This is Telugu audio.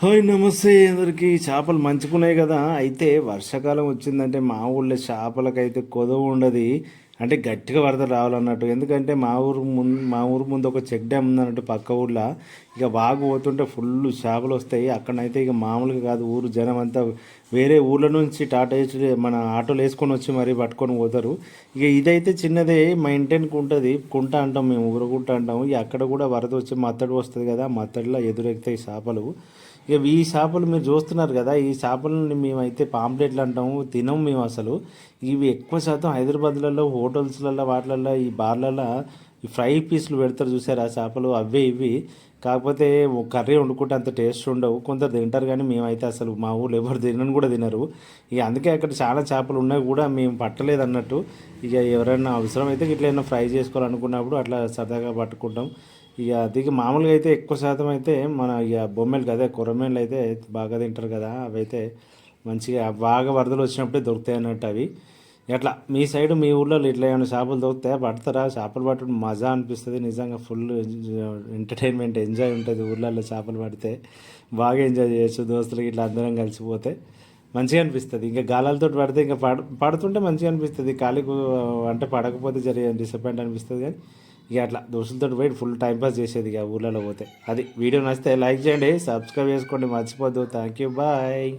హాయ్ నమస్తే. అందరికీ చేపలు మంచుకున్నాయి కదా. అయితే వర్షాకాలం వచ్చిందంటే మా ఊళ్ళో చేపలకైతే కొదవ ఉండదు. అంటే గట్టిగా వరద రావాలన్నట్టు. ఎందుకంటే మా ఊరు ముందు మా ఊరు ముందు ఒక చెక్ డ్యామ్ ఉందన్నట్టు పక్క ఊళ్ళో ఇక వాగు పోతుంటే ఫుల్ చేపలు వస్తాయి. అక్కడైతే ఇక మామూలుగా కాదు. ఊరు జనం అంతా వేరే ఊళ్ళ నుంచి టాటా వేసి మన ఆటోలు వేసుకొని వచ్చి మరీ పట్టుకొని పోతారు. ఇక ఇదైతే చిన్నదే. మా ఇంటికి ఉంటుంది కుంట అంటాం మేము ఊరకుంట అంటాం. ఇక అక్కడ కూడా వరద వచ్చి మత్తడి వస్తుంది కదా. మత్తడిలో ఎదురెక్తాయి చేపలు. ఇక ఈ చేపలు మీరు చూస్తున్నారు కదా ఈ చేపలని మేమైతే పాంప్లెట్లు అంటాము తినము మేము అసలు. ఇవి ఎక్కువ శాతం హైదరాబాద్లలో హోటల్స్లలో వాటిలలో ఈ బార్లలో ఈ ఫ్రై పీసులు పెడతారు చూసారు? ఆ చేపలు అవే ఇవి కాకపోతే కర్రీ వండుకుంటే అంత టేస్ట్ ఉండవు. కొందరు తింటారు కానీ మేమైతే అసలు మా ఊళ్ళో ఎవరు తినని కూడా తినరు. ఇక అందుకే అక్కడ చాలా చేపలు ఉన్నాయి కూడా మేము పట్టలేదు అన్నట్టు. ఇక ఎవరైనా అవసరం అయితే ఇట్లా ఏమైనా ఫ్రై చేసుకోవాలనుకున్నప్పుడు అట్లా సరదాగా పట్టుకుంటాం. ఇక దిగి మామూలుగా అయితే ఎక్కువ శాతం అయితే మన ఇక బొమ్మలు కదా కొరమేళ్ళు అయితే బాగా తింటారు కదా. అవి అయితే మంచిగా బాగా వరదలు వచ్చినప్పుడే దొరుకుతాయి అన్నట్టు అవి. ఎట్లా? మీ సైడ్ మీ ఊళ్ళో ఇట్లా ఏమైనా చేపలు దొరికితే పడతారా? చేపలు పట్టడం మజా అనిపిస్తుంది. నిజంగా ఫుల్ ఎంటర్టైన్మెంట్ ఎంజాయ్ ఉంటుంది ఊళ్ళల్లో చేపలు పడితే. బాగా ఎంజాయ్ చేయొచ్చు దోస్తులకి ఇట్లా అందరం కలిసిపోతే. మంచిగా అనిపిస్తుంది. ఇంకా గాలాలతో పడితే ఇంకా పడ పడుతుంటే మంచిగా అనిపిస్తుంది. ఖాళీకు అంటే పడకపోతే జరిగే డిసప్పాయింట్ అనిపిస్తుంది కానీ ఇక అట్లా దోస్తులతో పోయి ఫుల్ టైంపాస్ చేసేది ఇక ఊళ్ళలో పోతే. అది వీడియో నచ్చితే లైక్ చేయండి సబ్స్క్రైబ్ చేసుకోండి. మర్చిపోద్దు. Thank you bye